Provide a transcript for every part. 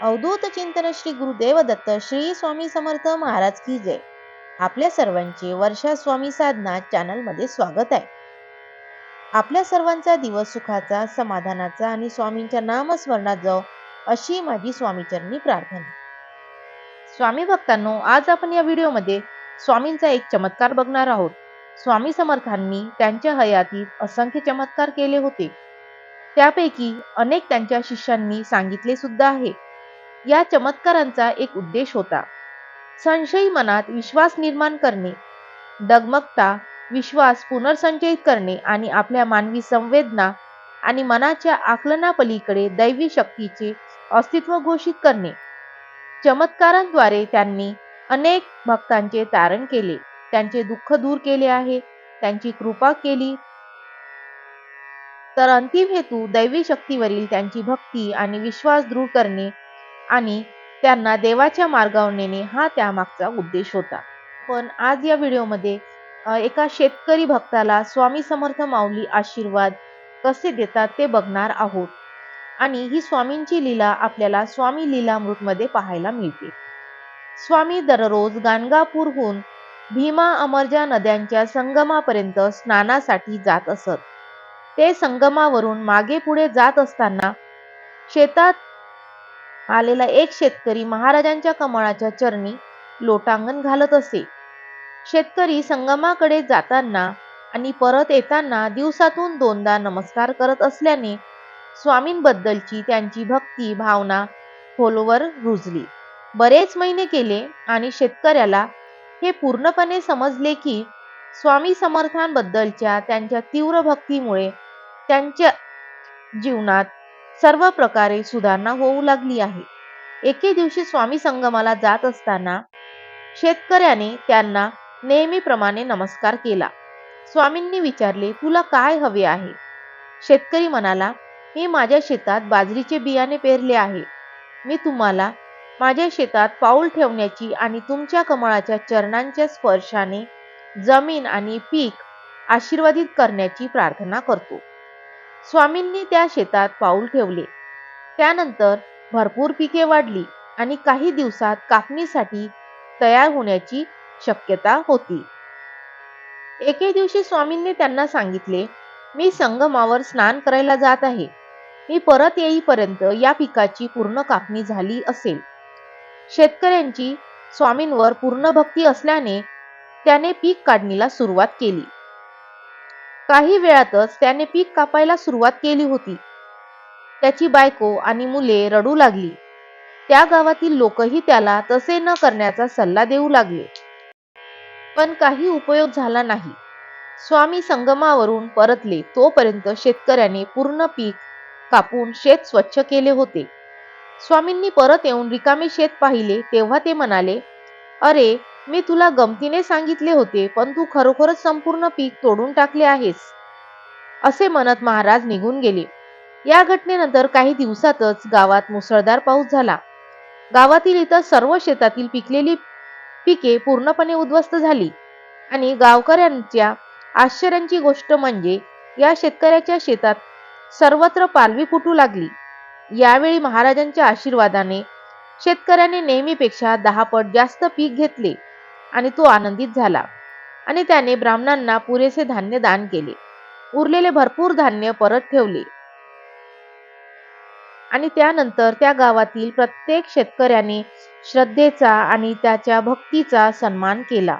अवधूत चिंतन श्री गुरुदेव दत्त श्री स्वामी समर्थ महाराज की जय. आपल्या सर्वांचे वर्षा स्वामी साधना चॅनलमध्ये स्वागत आहे. आपल्या सर्वांचा दिवस सुखाचा समाधानाचा आणि स्वामींच्या नामस्मरणात जाओ अशी माझी स्वामीचरणी प्रार्थना. स्वामी भक्तांनो आज आपण या व्हिडिओमध्ये स्वामींचा एक चमत्कार बघणार आहोत. स्वामी समर्थांनी त्यांच्या हयातीत असंख्य चमत्कार केले होते. त्यापैकी अनेक त्यांच्या शिष्यांनी सांगितले सुद्धा आहे. या चमत्कारांचा एक उद्देश होता. संशयी मनात विश्वास निर्माण करणे डगमगता विश्वास पुनर्संचयित करणे आणि आपल्या मानवी संवेदना आणि मनाच्या आकलनापलीकडे दैवी शक्तीचे अस्तित्व घोषित करणे. चमत्कारांद्वारे त्यांनी अनेक भक्तांचे तारण केले. त्यांचे दुःख दूर केले आहे. त्यांची कृपा केली. तर अंतिम हेतू दैवी शक्तीवरील त्यांची भक्ती आणि विश्वास दृढ करणे आणि त्यांना देवाच्या मार्गावर नेणे हा त्यामागचा उद्देश होता. पण आज या व्हिडिओमध्ये एका शेतकरी भक्ताला स्वामी समर्थ माऊली आशीर्वाद कसे देतात ते बघणार आहोत. आणि ही स्वामींची लीला आपल्याला स्वामी लीलामृतमध्ये पाहायला मिळते. स्वामी दररोज गाणगापूरहून भीमा अमरजा नद्यांच्या संगमापर्यंत स्नानासाठी जात असत. ते संगमावरून मागे पुढे जात असताना शेतात आलेला एक शेतकरी महाराजांच्या कमळाच्या चरणी लोटांगण घालत असे. शेतकरी संगमाकडे जाताना आणि परत येताना दिवसातून दोनदा नमस्कार करत असल्याने स्वामींबद्दलची त्यांची भक्ती भावना खोलवर रुजली. बरेच महिने केले आणि शेतकऱ्याला हे पूर्णपणे समजले की स्वामी समर्थांबद्दलच्या त्यांच्या तीव्र भक्तीमुळे त्यांच्या जीवनात सर्व प्रकारे सुधारणा होऊ लागली आहे. एके दिवशी स्वामी संगमाला जात असताना शेतकऱ्याने त्यांना नेहमीप्रमाणे नमस्कार केला. स्वामींनी विचारले तुला काय हवे आहे? शेतकरी म्हणाला मी माझ्या शेतात बाजरीचे बियाणे पेरले आहे. मी तुम्हाला माझ्या शेतात पाऊल ठेवण्याची आणि तुमच्या कमळाच्या चरणांच्या स्पर्शाने जमीन आणि पीक आशीर्वादित करण्याची प्रार्थना करतो. स्वामींनी त्या शेतात पाऊल ठेवले. त्यानंतर भरपूर पिके वाढली आणि काही दिवसात कापणीसाठी तयार होण्याची शक्यता होती. एके दिवशी स्वामींनी त्यांना सांगितले मी संगमावर स्नान करायला जात आहे. मी परत येईपर्यंत या पिकाची पूर्ण कापणी झाली असेल. शेतकऱ्यांची स्वामींवर पूर्ण भक्ती असल्याने त्याने पीक काढणीला सुरुवात केली. काही वेळातच त्याने पीक कापायला सुरुवात केली होती. त्याची बायको आणि मुले रडू लागली. त्या गावातील लोकही त्याला तसे न करण्याचा सल्ला देऊ लागले. पण काही उपयोग झाला नाही. स्वामी संगमावरून परतले तोपर्यंत शेतकऱ्याने पूर्ण पीक कापून शेत स्वच्छ केले होते. स्वामींनी परत येऊन रिकामे शेत पाहिले तेव्हा ते म्हणाले अरे मी तुला गमतीने सांगितले होते पण तू खरोखरच संपूर्ण पीक तोडून टाकले आहेस. असे म्हणत महाराज निघून गेले. या घटनेनंतर काही दिवसातच गावात मुसळधार पाऊस झाला. गावातील इतर सर्व शेतातील पिकलेली पिके पूर्णपणे उद्ध्वस्त झाली आणि गावकऱ्यांच्या आश्चर्यांची गोष्ट म्हणजे या शेतकऱ्याच्या शेतात सर्वत्र पालवी फुटू लागली. यावेळी महाराजांच्या आशीर्वादाने शेतकऱ्याने नेहमीपेक्षा दहा पट जास्त पीक घेतले. आणि तो आनंदित झाला. आणि त्याने ब्राह्मणांना पुरेसे धान्य दान केले. उरलेले भरपूर धान्य परत ठेवले. आणि त्यानंतर त्या गावातील प्रत्येक शेतकऱ्याने श्रद्धेचा आणि त्याच्या भक्तीचा सन्मान केला.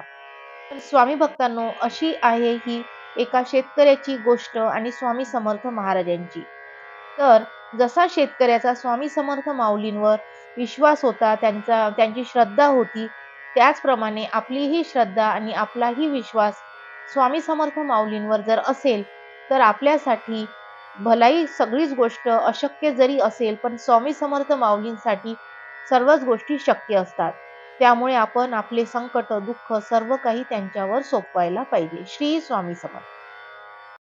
स्वामी भक्तांनो अशी आहे ही एका शेतकऱ्याची गोष्ट आणि स्वामी समर्थ महाराजांची. तर जसा शेतकऱ्याचा स्वामी समर्थ माऊलींवर विश्वास होता त्यांचा त्यांची श्रद्धा होती त्याचप्रमाणे आपलीही श्रद्धा आणि आपलाही विश्वास स्वामी समर्थ माऊलींवर जर असेल तर आपल्यासाठी भलाई सगळीच गोष्ट अशक्य जरी असेल पण स्वामी समर्थ माऊलींसाठी सर्वच गोष्टी शक्य असतात. त्यामुळे आपण आपले संकट दुःख सर्व काही त्यांच्यावर सोपवायला पाहिजे. श्री स्वामी समर्थ.